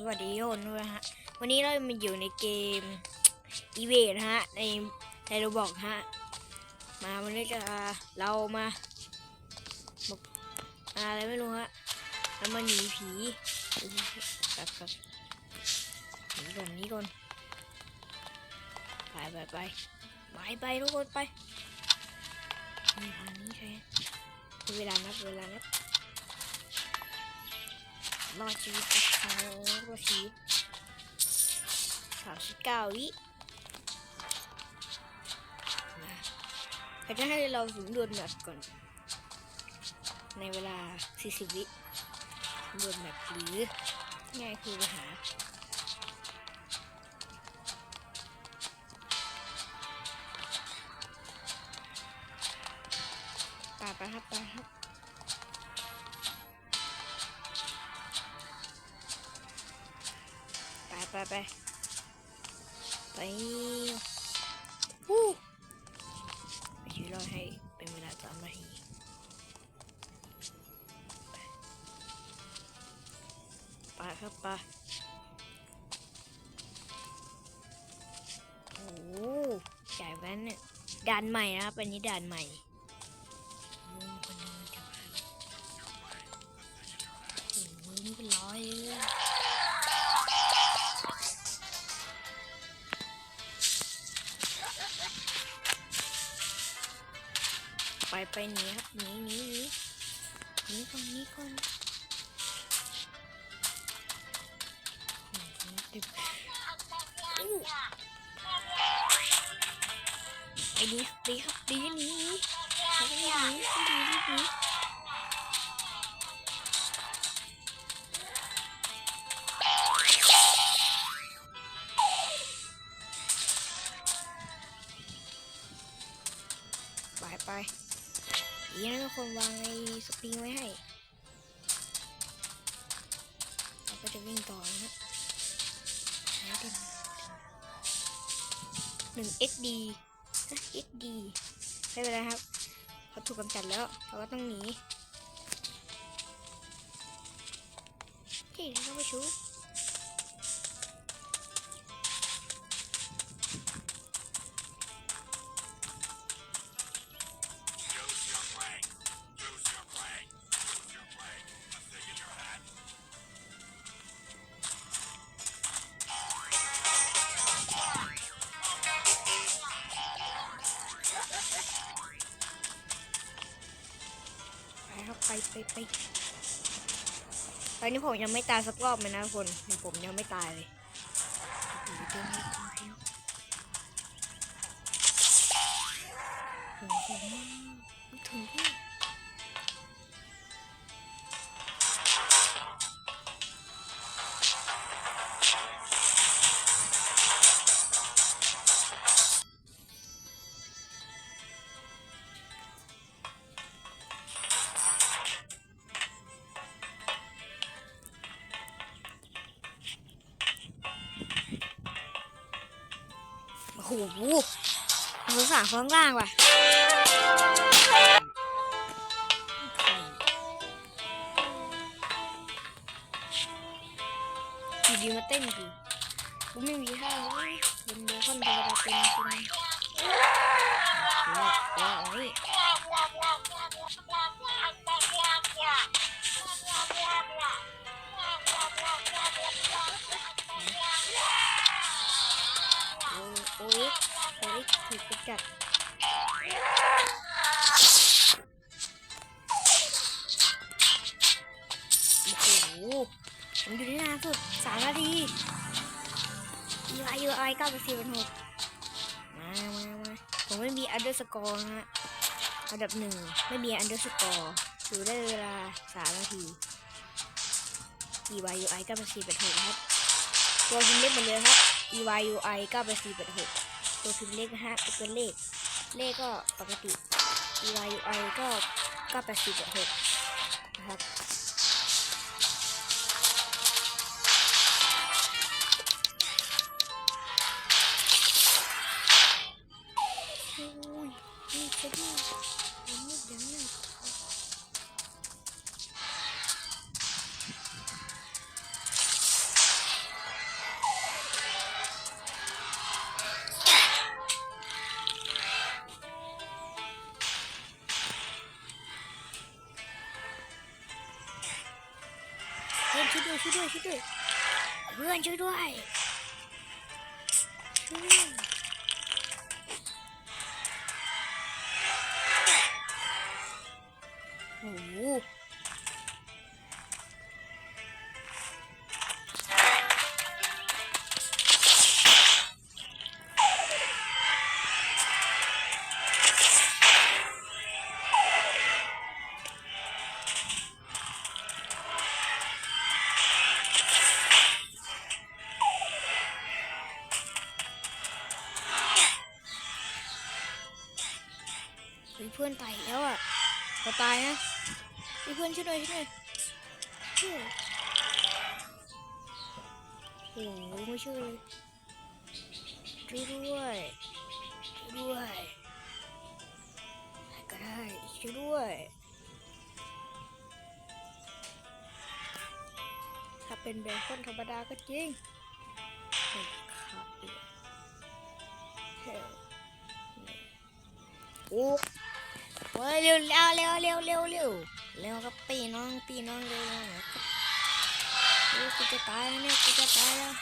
สวัสดีทุกคนด้วยฮะ วันนี้เรามาอยู่ในเกมอีเวนฮะ ในในโรบอกฮะ มาวันนี้จะเรามาบอกอะไรไม่รู้ฮะเรามาหนีผีแบบแบบหนีก่อนหนีก่อนไปไปไปไปไปทุกคนไปนี่ทางนี้ใช่เวลานับเวลานับ รอชีวิตนะคะรอชีวิตสามสิบเก้าวิเขาจะให้เราสำรวจแมปก่อน ในเวลา 40 วิสำรวจแมปหรือง่ายคือไปหาปไปครับไปครับ ไปไปไปไปวู้ไปช่วยรอดให้เป็นเวลาสามนาทีไปครับไปโอ้โหใหญ่แว่นเนี่ยด่านใหม่นะครับอันนี้ด่านใหม่ ไปไปหนีครับหนีหนีหนีหนีก่อนหนีก่อนไอ้นี่ดีครับดีหนีหนีไป คนวางไอ้สปริงไว้ให้เราก็จะวิ่งต่อนะฮะหาดิหนึ่ง XD นะ XD ไม่เป็นไรครับเขาถูกกำจัดแล้วเราก็ต้องหนีที่เราไปชูไไปตอนนี้ผมยังไม่ตายสักรอบเลยนะคนผมยังไม่ตายเลยถึงถึง โหสงสารข้างล่างว่ะดีมาเต้นกูกูไม่มีท่าเลยเป็นเบคอนธรรมดาเป็นเป็นแล้วแล้ว ยูไอยูไอเก้าสิบหกมามามาผมไม่มีอันเดอร์สกอร์ฮะอันดับหนึ่งไม่มีอันเดอร์สกอร์อยู่ได้เวลาสามนาที EY UI 9 4 8 6ครับ ตัวพิมพ์เล็กเหมือนเดิมครับ EY UI 9 4 8 6ตัวพิมพ์เล็กนะฮะเป็นเลข เลขก็ปกติ EY UI ก็9 8 4 8 6นะครับ Ui, ui, chết đi. Đến nước giấm Chơi đuôi, chơi đuôi, chơi đuôi Vươn chơi đuôi. Chơi đuôi. เพื่อนช่วยด้วยช่วยด้วยโอ้โหเพื่อนตายแล้วอะเราตายนะ เพื่อนช่วยหน่อยช่วยหน่อยโอ้โหไม่ช่วยเลยช่วยด้วยช่วยด้วยก็ได้ช่วยด้วยถ้าเป็นเบคอนธรรมดาก็จริงขาดโอ้ยเร็วเร็วเร็วเร็วเร็ว เร็วเร็วครับปีน้องปีน้องเร็วเน่อยครับโอ้กูจะตายแล้วเนี่ยกูจะตายแล้ว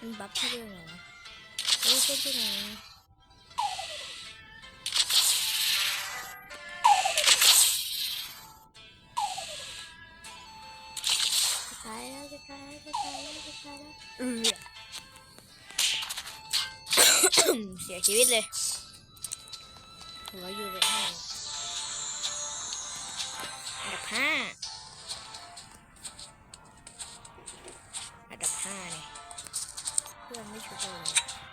มันบัฟให้ด้วยเหรอเฮ้ยเจ้าที่ไหนตายแล้วจะตายแล้วจะตายแล้วจะตายแล้วเออเสียชีวิตเลย หัวอยู่เลยองอันดับห้าอันดับห้าเนี่ยเพื่อนไม่ช่วยเลย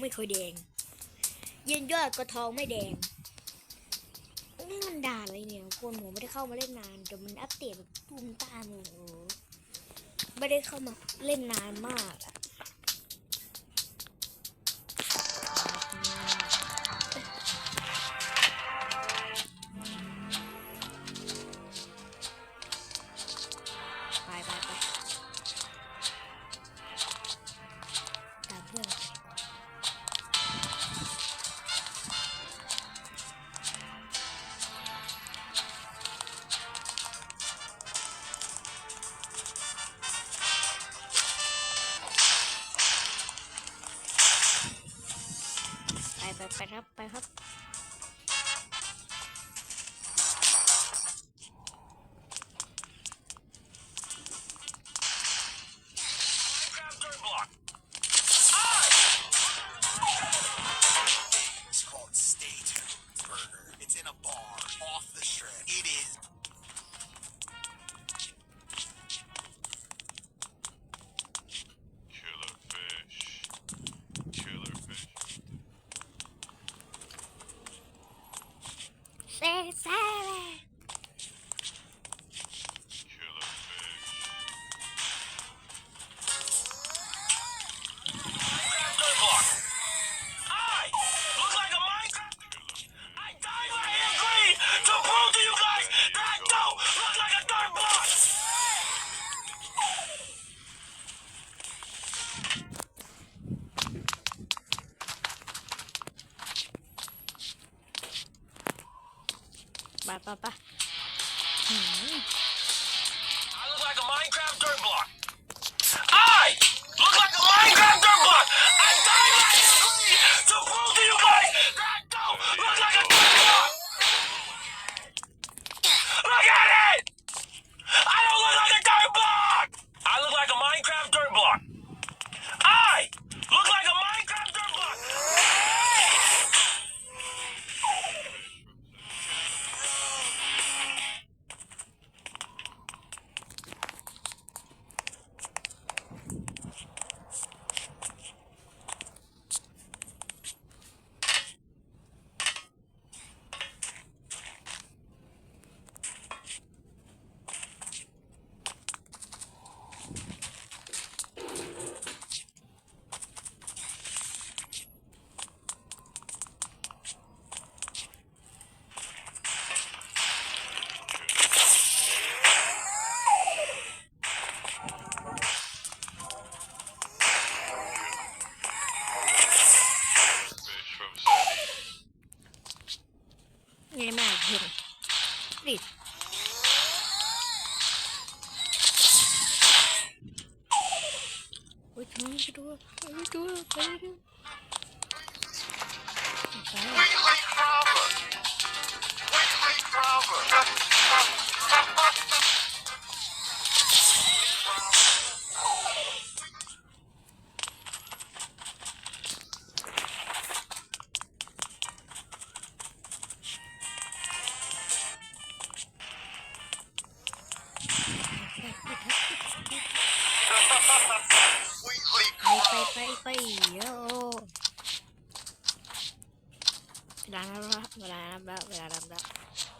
ไม่เคยแดงเย็นยอดก็ทองไม่แดงนี่มันด่าอะไรเนี่ยคนผมไม่ได้เข้ามาเล่นนานแต่มันอัปเดตแบบตุ้มตามโอ้โหไม่ได้เข้ามาเล่นนานมากอะไปไปไป ครับ Amen. Bla bla bla bla bla bla bla bla